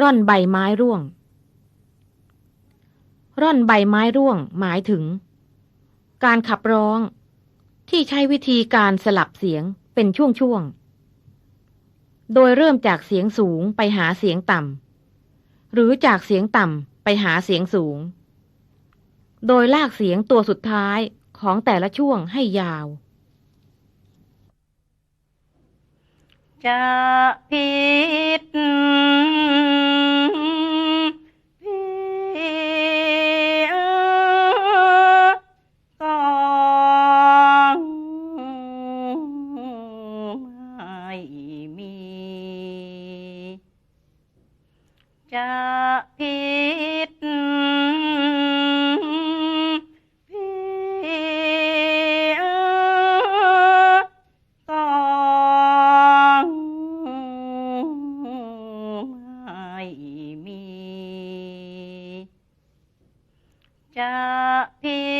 ร่อนใบไม้ร่วง ร่อนใบไม้ร่วงหมายถึง การขับร้อง ที่ใช้วิธีการสลับเสียงเป็นช่วงๆ โดยเริ่มจากเสียงสูงไปหาเสียงต่ำ หรือจากเสียงต่ำไปหาเสียงสูง โดยลากเสียงตัวสุดท้ายของแต่ละช่วงให้ยาวจะผิด จะผิดพี่ก็ไม่มีจะผิ